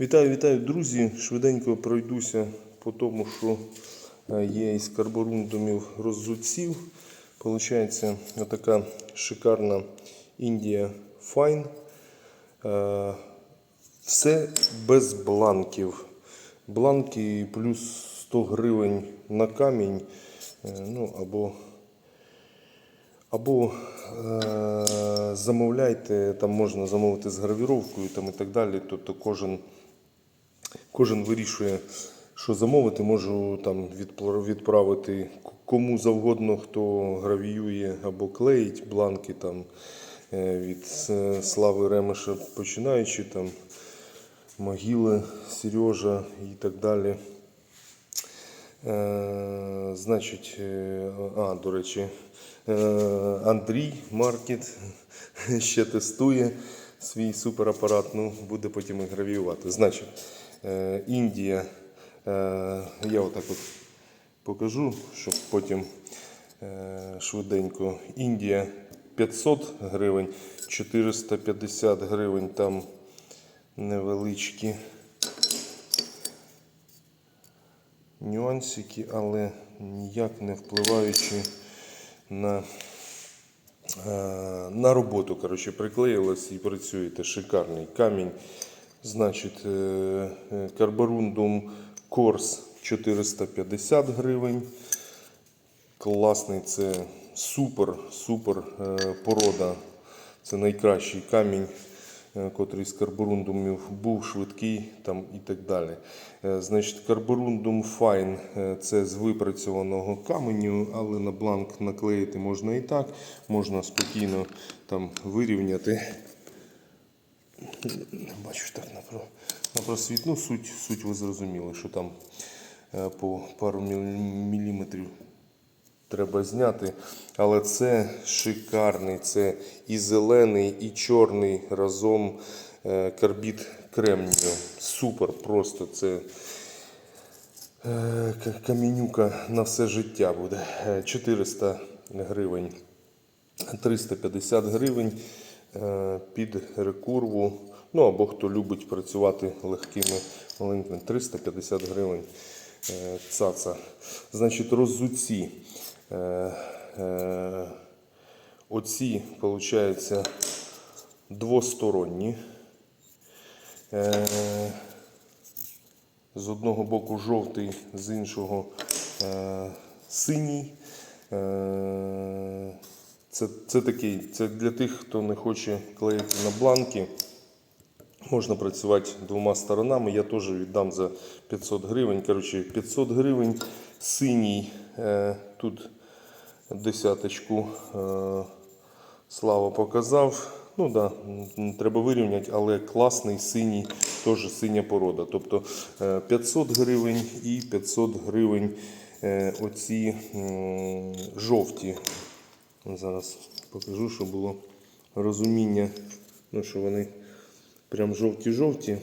Вітаю, вітаю, друзі! Швиденько пройдуся по тому, що е, є із карборундумів роззутців. Получається така шикарна Індія Fine. Е, Все без бланків. Бланки плюс 100 гривень на камінь. е, Ну, або або замовляйте, там можна замовити з гравіровкою там і так далі. Тобто кожен, кожен вирішує, що замовити. Можу там відправити кому завгодно, хто гравіює або клеїть бланки там, е, від е, Слави Ремеша починаючи, там, Могили, Сережа і так далі. Е, значить, а, до речі, Андрій Маркет ще тестує свій суперапарат, ну, буде потім і гравіювати. Значить, е, Індія, е, я отак от покажу, щоб потім е, швиденько. Індія 500 гривень, 450 гривень там невеличкі нюансики, але ніяк не впливаючи на, на роботу. Коротше, приклеїлось і працюєте. Шикарний камінь. Значить, е, е, карборундум Корс 450 гривень. Класний, це супер, супер е, порода. Це найкращий камінь, е, котрий з карборундумів був швидкий там і так далі. Е, Значить, карборундум Fine е, це з випрацьованого каменю, але на бланк наклеїти можна і так. Можна спокійно там вирівняти. Не бачу так на, просвіт. Ну, суть, суть ви зрозуміли, що там е, по пару міліметрів треба зняти. Але це шикарний, це і зелений, і чорний разом е, карбід кремнію. Супер просто. Це е, камінюка на все життя буде. Е, 400 гривень. 350 гривень е, під рекурву. Ну або хто любить працювати легкими маленькими 350 гривень е, цаца. Значить, роззуці. Е, е, Оці, виходить, двосторонні. Е, з одного боку жовтий, з іншого синій. Це, це такий, це для тих, хто не хоче клеїти на бланки. Можна працювати двома сторонами. Я теж віддам за 500 гривень. Коротше, 500 гривень синій. Тут десяточку е, Слава показав. Ну да, треба вирівняти, але класний синій, теж синя порода. Тобто е, 500 гривень і 500 гривень е, оці жовті. Зараз покажу, щоб було розуміння, ну, що вони прям жовті-жовті.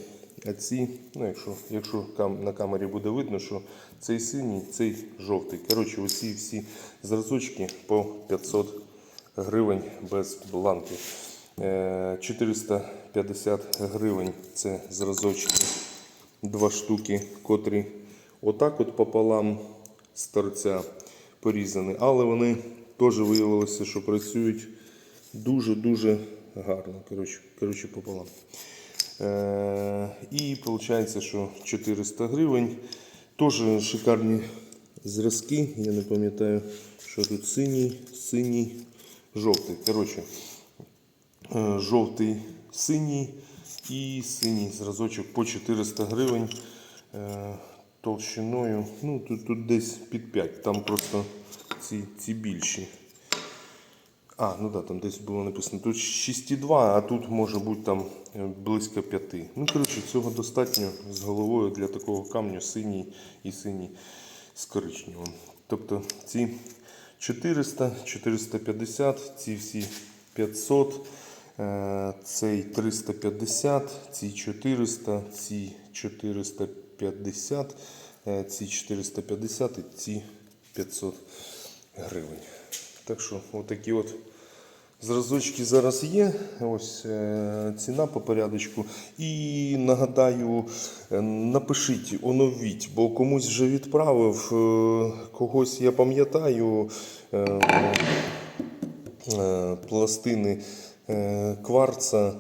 А ці, ну якщо, якщо кам, на камері буде видно, що цей синій, цей жовтий. Коротше, оці всі зразочки по 500 гривень без бланків. Е, 450 гривень це зразочки, два штуки, котрі отак от пополам з торця порізані. Але вони теж виявилося, що працюють дуже-дуже гарно. Коротше, коротше пополам. Е, і виходить, що 400 гривень. Теж шикарні зразки. Я не пам'ятаю, що тут синій, синій, жовтий. Коротше, е, жовтий, синій і синій зразочок по 400 гривень. Е, Толщиною, ну тут, тут десь під 5, там просто ці, ці більші. А, ну да, там десь було написано. Тут 6,2, а тут може бути там е, близько 5. Ну, коротше, цього достатньо з головою для такого камню синій і синій з коричневим. Тобто ці 400, 450, ці всі 500, е, цей 350, ці 400, ці 450, е, ці 450 і ці 500 гривень. Так що, отакі от Зразочки зараз є. Ось е, ціна по порядочку. І нагадаю, е, напишіть, оновіть, бо комусь вже відправив, е, когось я пам'ятаю. пластини кварца.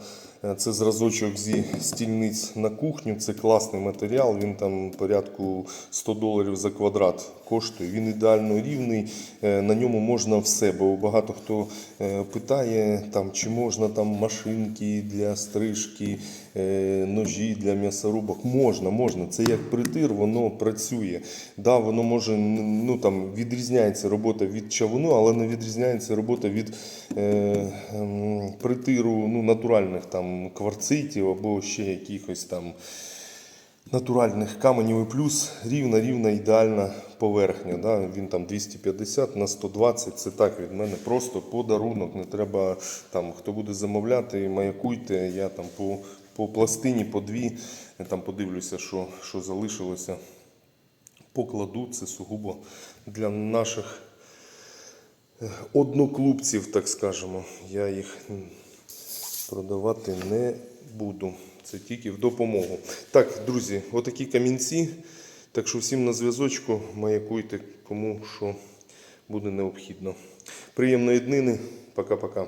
Е, Це зразочок зі стільниць на кухню. Це класний матеріал. Він там порядку 100 доларів за квадрат коштує. Він ідеально рівний. е, На ньому можна все. Бо багато хто е, питає, там, чи можна там машинки для стрижки, ножі для м'ясорубок. Можна, можна. Це як притир, воно працює. Да, воно може ну, там, відрізняється робота від чавуну, але не відрізняється робота від е, ем, притиру ну, натуральних там, кварцитів або ще якихось там натуральних каменів. І плюс рівна, рівна, ідеальна поверхня. Да? Він там 250 на 120. Це так від мене просто подарунок. Не треба там, хто буде замовляти, маякуйте. Я там по, по пластині, по дві. Я там подивлюся, що, що залишилося. Покладу це сугубо для наших е, одноклубців, так скажемо. Я їх продавати не буду. Це тільки в допомогу. Так, друзі, отакі камінці. Так що всім на зв'язочку маякуйте, кому що буде необхідно. Приємної днини. Пока-пока.